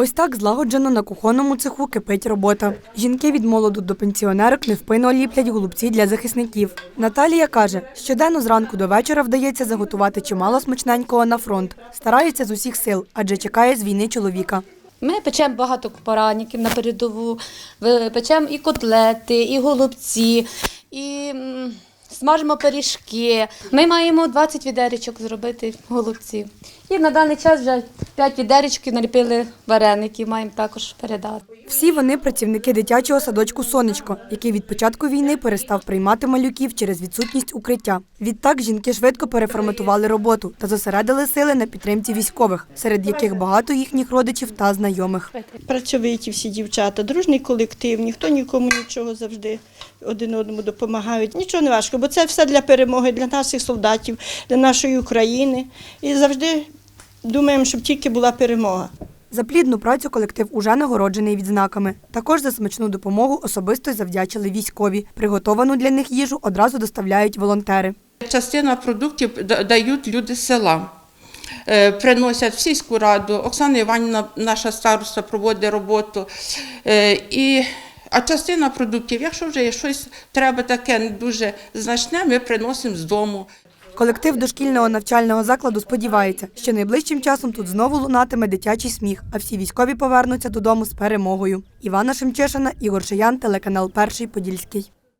Ось так злагоджено на кухонному цеху кипить робота. Жінки від молоду до пенсіонерок невпинно ліплять голубці для захисників. Наталія каже, щоденно зранку до вечора вдається заготувати чимало смачненького на фронт. Стараються з усіх сил, адже чекає з війни чоловіка. Ми печемо багато пораніків на передову, печемо і котлети, і голубці, і смажимо пиріжки. Ми маємо 20 відеречок зробити голубців. І на даний час вже 5 відеречків наліпили вареники, маємо також передати. Всі вони працівники дитячого садочку Сонечко, який від початку війни перестав приймати малюків через відсутність укриття. Відтак жінки швидко переформатували роботу та зосередили сили на підтримці військових, серед яких багато їхніх родичів та знайомих. Працьовиті всі дівчата, дружний колектив, ніхто нікому нічого завжди один одному допомагають. Нічого не важко, бо це все для перемоги, для наших солдатів, для нашої України. І завжди думаємо, щоб тільки була перемога. За плідну працю колектив уже нагороджений відзнаками. Також за смачну допомогу особисто завдячили військові. Приготовану для них їжу одразу доставляють волонтери. Частина продуктів дають люди з села. Е, Приносять в сільську раду. Оксана Іванівна, наша староста, проводить роботу. Е, І, а частина продуктів, якщо вже є щось треба таке дуже значне, ми приносимо з дому. Колектив дошкільного навчального закладу сподівається, що найближчим часом тут знову лунатиме дитячий сміх, а всі військові повернуться додому з перемогою. Івана Шемчешина, Ігор Шиян, телеканал Перший Подільський.